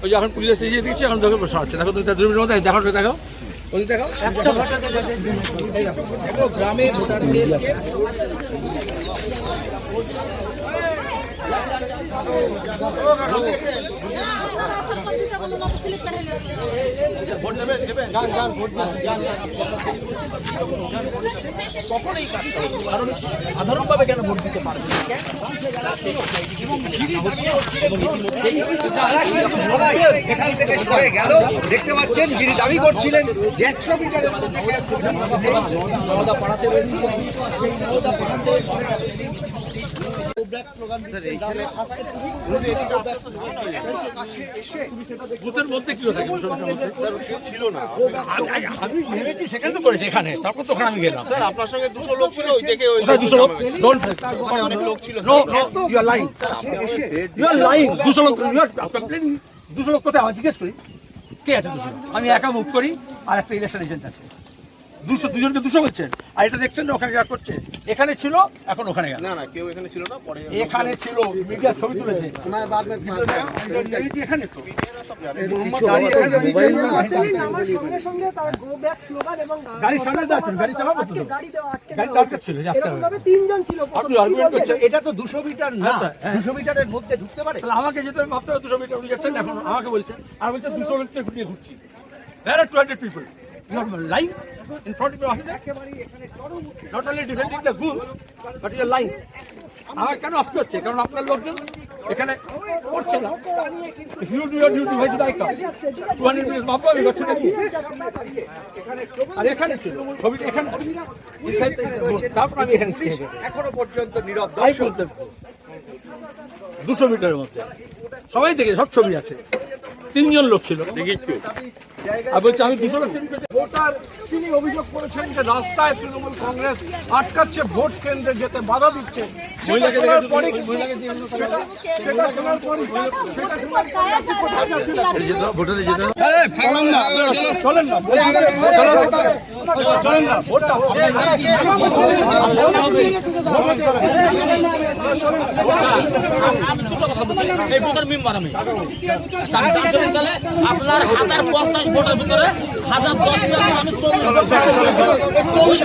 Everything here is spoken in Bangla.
ওই এখন পুলিশ এসে গিয়ে দিচ্ছে এখন দেখো বসে আছে। দেখো তুমি তার দুর্বীর মধ্যে দেখো দেখো ওই দেখো গ্রামে কখন এই কাজটা কারণ সাধারণভাবে কেন ভোট দিতে পারবে এখান থেকে সরে গেল দেখতে পাচ্ছেন যিনি দাবি করছিলেন যে একশো মিটারের মধ্যে পাড়াতে রয়েছে নয়। বুথের মধ্যে কি থাকে আমি- আমি- আমি ভেবেছি সেখানে তো করেছে এখানে। তারপর তো ওখানে আমি গেলাম। স্যার আপনার সঙ্গে দুশো লোক ছিল ওই থেকে ওই কোথায় দুশো লোক? ডোন্ট অনেক লোক ছিল no no you are lying you are lying দুশো লোক ইউ আর কমপ্লেনিং দুশো লোক কোথায়? আমার জিজ্ঞেস করি কে আছে দুশো আমি একা মুখ করি আর একটা ইলেকশন এজেন্ট আছে। দুশো দুজনকে দুশো করছেন আর এটা দেখছেন না ওখানে যা করছে। এখানে ছিল এখন ওখানে গেল। না না কেউ এখানে ছিল না পরে এখানে ছিল মিডিয়ার ছবি তুলেছে। এখানে তো। আমার সঙ্গে সঙ্গে তার গো ব্যাক স্লোগান এবং গাড়ির সামনে দাঁড়াচ্ছেন, গাড়ি চালাবো তো? গাড়ি দেওয়া আটকে গাড়ি দেওয়া দরকার ছিল, রাস্তায়। এরকম ভাবে তিনজন ছিল আপনি আর্গুমেন্ট করছেন এটা তো দুশো মিটার না। হ্যাঁ। দুশো মিটারের মধ্যে ঢুকতে পারে। আমাকে যেতে ভাবতে হবে দুশো মিটার উনি যাচ্ছেন এখন আমাকে বলছেন আর বলছেন দুশো মিটার ঘুরিয়ে ঘুরছি। There are 200 people. you're lying in front of your officer. Not only defending the goons, but you're lying. কেন আসতে হচ্ছে? কারণ আপনার লোকজন এখানে করছে না। If you do your duty what's it I come 200 আমি করতে এখানে ছবি এখানে। তারপর আমি এখানে ছিল মিটারের মধ্যে। সবাই দেখে সব ছবি আছে। তিনজন লোক ছিল। আর বলছে আমি দুশো লোক ভোটার তিনি অভিযোগ করেছেন যে রাস্তায় তৃণমূল কংগ্রেস আটকাচ্ছে ভোট কেন্দ্রে যেতে বাধা দিচ্ছে। সেটা শোনার পরে সেটা শোনার পরে সেটা শোনার পরে আপনি কোথায়। চলেন না। এই বুথের মেম্বার আমি চারটা আছে তাহলে আপনার হাজার পঞ্চাশ ভোটের ভিতরে হাজার দশ আমি চল্লিশ চল্লিশ